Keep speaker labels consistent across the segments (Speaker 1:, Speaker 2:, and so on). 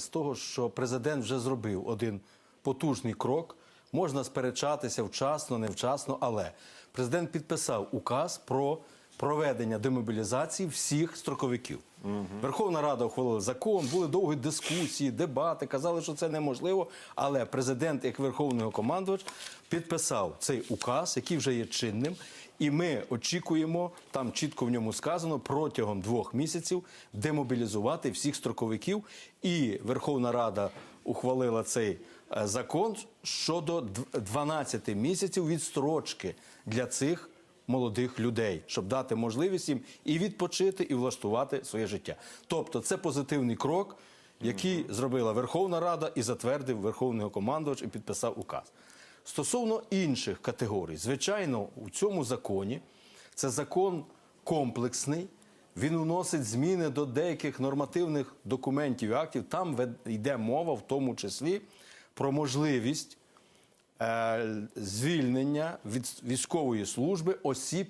Speaker 1: З того, що президент вже зробив один потужний крок, можна сперечатися вчасно, невчасно, але президент підписав указ про проведення демобілізації всіх строковиків. Верховна Рада ухвалила закон, були довгі дискусії, дебати, казали, що це неможливо. Але президент, як верховний командувач, підписав цей указ, який вже є чинним. І ми очікуємо, там чітко в ньому сказано, протягом двох місяців демобілізувати всіх строковиків. І Верховна Рада ухвалила цей е, закон щодо дв- 12 місяців відстрочки для цих молодих людей, щоб дати можливість їм і відпочити, і влаштувати своє життя. Тобто, це позитивний крок, який зробила Верховна Рада і затвердив Верховний командувач і підписав указ. Стосовно інших категорій, звичайно, у цьому законі це закон комплексний. Він вносить зміни до деяких нормативних документів і актів. Там йде мова, в тому числі, про можливість звільнення від військової служби осіб,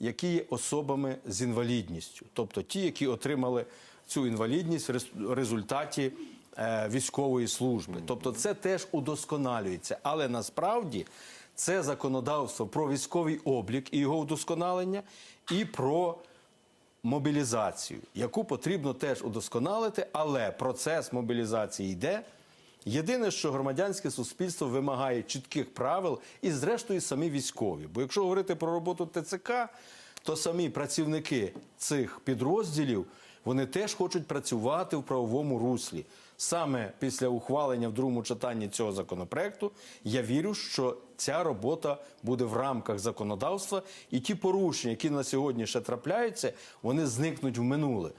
Speaker 1: які є особами з інвалідністю, тобто ті, які отримали цю інвалідність в результаті е, військової служби. Тобто, це теж удосконалюється. Але насправді це законодавство про військовий облік і його вдосконалення, і про мобілізацію, яку потрібно теж удосконалити, але процес мобілізації йде. Єдине, що громадянське суспільство вимагає чітких правил, і зрештою самі військові. Бо якщо говорити про роботу ТЦК, то самі працівники цих підрозділів вони теж хочуть працювати в правовому руслі. Саме після ухвалення в другому читанні цього законопроекту я вірю, що ця робота буде в рамках законодавства, і ті порушення, які на сьогодні ще трапляються, вони зникнуть в минуле.